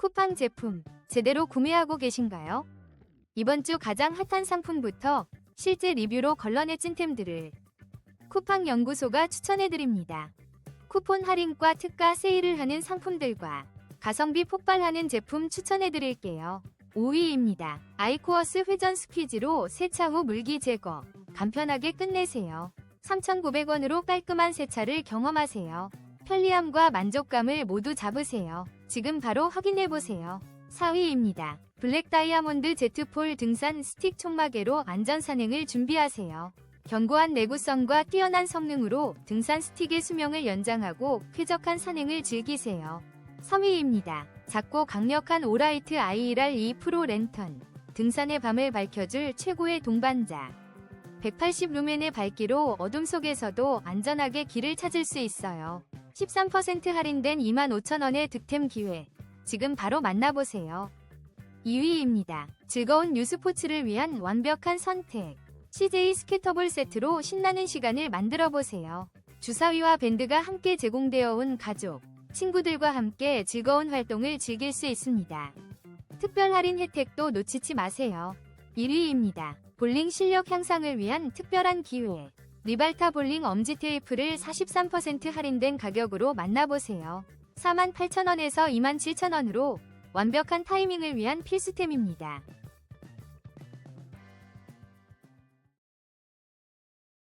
쿠팡 제품 제대로 구매하고 계신가요? 이번 주 가장 핫한 상품부터 실제 리뷰로 걸러내 찐템들을 쿠팡 연구소가 추천해드립니다. 쿠폰 할인과 특가 세일을 하는 상품들과 가성비 폭발하는 제품 추천해드릴게요. 5위입니다. 아이코어스 회전 스퀴즈로 세차 후 물기 제거 간편하게 끝내세요. 3,900원으로 깔끔한 세차를 경험하세요. 편리함과 만족감을 모두 잡으세요. 지금 바로 확인해보세요. 4위입니다. 블랙 다이아몬드 제트폴 등산 스틱 총마개로 안전 산행을 준비하세요. 견고한 내구성과 뛰어난 성능으로 등산 스틱의 수명을 연장하고 쾌적한 산행을 즐기세요. 3위입니다. 작고 강력한 오라이트 IR2 프로 랜턴. 등산의 밤을 밝혀줄 최고의 동반자. 180 루멘의 밝기로 어둠 속에서도 안전하게 길을 찾을 수 있어요. 13% 할인된 25,000원의 득템 기회. 지금 바로 만나보세요. 2위입니다. 즐거운 뉴스포츠를 위한 완벽한 선택. CJ 스케터볼 세트로 신나는 시간을 만들어 보세요. 주사위와 밴드가 함께 제공되어 온 가족, 친구들과 함께 즐거운 활동을 즐길 수 있습니다. 특별 할인 혜택도 놓치지 마세요. 1위입니다. 볼링 실력 향상을 위한 특별한 기회. 리발타 볼링 엄지 테이프를 43% 할인된 가격으로 만나보세요. 48,000원에서 27,000원으로 완벽한 타이밍을 위한 필수템입니다.